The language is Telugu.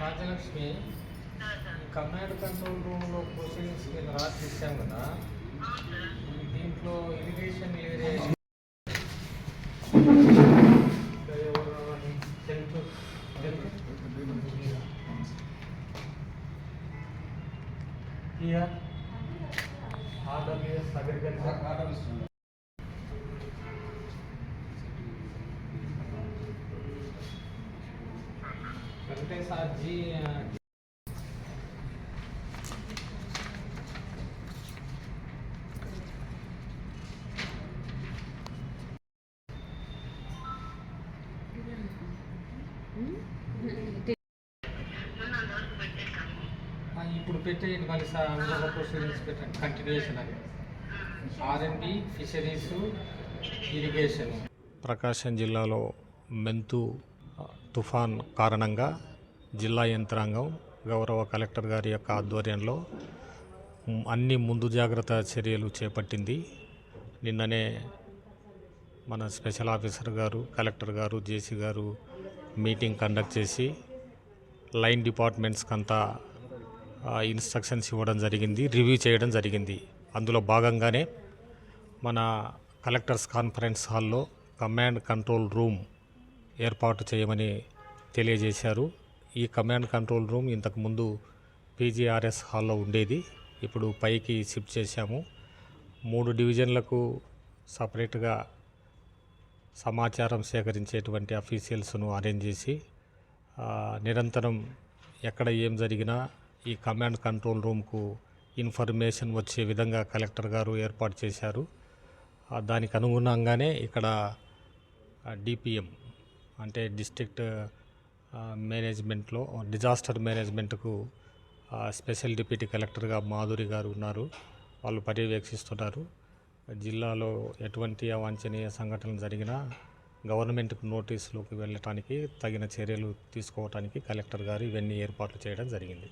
రాజ్యలక్ష్మి ఈ కమాండ్ కంట్రోల్ రూమ్లో ప్రొసీడింగ్స్ కింద రాసి ఇచ్చాం కదా దీంట్లో ఇరిగేషన్ ఏరియా ఎవరు రావాలి? Health health here RWS agriculture order ఇస్తున్నాను వెంకటేశ్వర జీ ఇప్పుడు పెట్టేయండి మళ్ళీ ఇంకొక ప్రొసీడింగ్స్ పెట్టండి కంటిన్యూషన్ అది. ఆర్ఎండి ఫిషరీస్ ఇరిగేషన్ ప్రకాశం జిల్లాలో మెంతు తుఫాన్ కారణంగా జిల్లా యంత్రాంగం గౌరవ కలెక్టర్ గారి యొక్క ఆధ్వర్యంలో అన్ని ముందు జాగ్రత్త చర్యలు చేపట్టింది. నిన్ననే మన స్పెషల్ ఆఫీసర్ గారు కలెక్టర్ గారు జేసీ గారు మీటింగ్ కండక్ట్ చేసి లైన్ డిపార్ట్మెంట్స్కి అంతా ఇన్స్ట్రక్షన్స్ ఇవ్వడం జరిగింది రివ్యూ చేయడం జరిగింది. అందులో భాగంగానే మన కలెక్టర్స్ కాన్ఫరెన్స్ హాల్లో కమాండ్ కంట్రోల్ రూమ్ ఏర్పాటు చేయమని తెలియజేశారు. ఈ కమాండ్ కంట్రోల్ రూమ్ ఇంతకుముందు పీజీఆర్ఎస్ హాల్లో ఉండేది. ఇప్పుడు పైకి షిఫ్ట్ చేశాము. మూడు డివిజన్లకు సపరేట్గా సమాచారం సేకరించేటువంటి అఫీషియల్స్ను అరేంజ్ చేసి నిరంతరం ఎక్కడ ఏం జరిగినా ఈ కమాండ్ కంట్రోల్ రూమ్కు ఇన్ఫర్మేషన్ వచ్చే విధంగా కలెక్టర్ గారు ఏర్పాటు చేశారు. దానికి అనుగుణంగానే ఇక్కడ డిపిఎం అంటే డిస్ట్రిక్ట్ మేనేజ్మెంట్లో డిజాస్టర్ మేనేజ్మెంట్కు స్పెషల్ డిప్యూటీ కలెక్టర్గా మాధురి గారు ఉన్నారు. వాళ్ళు పర్యవేక్షిస్తున్నారు. జిల్లాలో ఎటువంటి అవాంఛనీయ సంఘటనలు జరిగినా గవర్నమెంట్కు నోటీసులోకి వెళ్ళటానికి తగిన చర్యలు తీసుకోవటానికి కలెక్టర్ గారు ఇవన్నీ ఏర్పాట్లు చేయడం జరిగింది.